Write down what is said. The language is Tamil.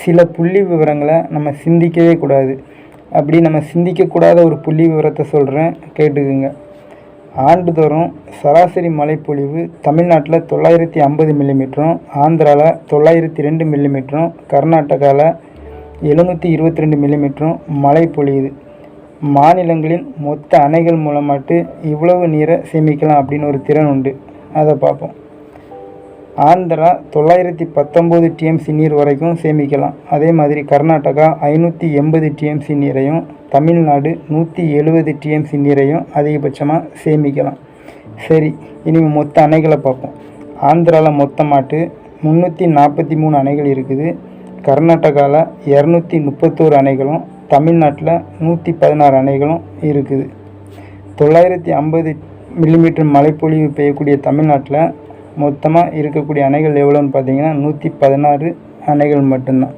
சில புள்ளி விவரங்களை நம்ம சிந்திக்கவே கூடாது. அப்படி நம்ம சிந்திக்கக்கூடாத ஒரு புள்ளி விவரத்தை சொல்கிறேன் கேட்டுக்குங்க. ஆண்டுதோறும் சராசரி மழைப்பொழிவு தமிழ்நாட்டில் தொள்ளாயிரத்தி ஐம்பது மில்லிமீட்டரும் ஆந்திராவில் தொள்ளாயிரத்தி ரெண்டு மில்லிமீட்டரும் கர்நாடகாவில் எழுநூற்றி இருபத்தி ரெண்டு மில்லிமீட்டரும் மழை பொழியுது. மாநிலங்களின் மொத்த அணைகள் மூலமாட்டு இவ்வளவு நீரை சேமிக்கலாம் அப்படின்னு ஒரு திறன் உண்டு. அதை பார்ப்போம். ஆந்திரா தொள்ளாயிரத்தி பத்தொம்போது டிஎம்சி நீர் வரைக்கும் சேமிக்கலாம். அதே மாதிரி கர்நாடகா ஐநூற்றி எண்பது டிஎம்சி நீரையும் தமிழ்நாடு நூற்றி எழுபது டிஎம்சி நீரையும் அதிகபட்சமாக சேமிக்கலாம். சரி இனிமேல் மொத்த அணைகளை பார்ப்போம். ஆந்திராவில் மொத்தமாட்டு முந்நூற்றி நாற்பத்தி மூணு அணைகள் இருக்குது. கர்நாடகாவில் இரநூத்தி முப்பத்தோரு அணைகளும் தமிழ்நாட்டில் நூற்றி பதினாறு அணைகளும் இருக்குது. தொள்ளாயிரத்தி ஐம்பது மில்லிமீட்டர் மழைப்பொழிவு பெய்யக்கூடிய தமிழ்நாட்டில் மொத்தமாக இருக்கக்கூடிய அணைகள் எவ்வளோன்னு பார்த்தீங்கன்னா நூற்றி பதினாறு அணைகள் மட்டும்தான்.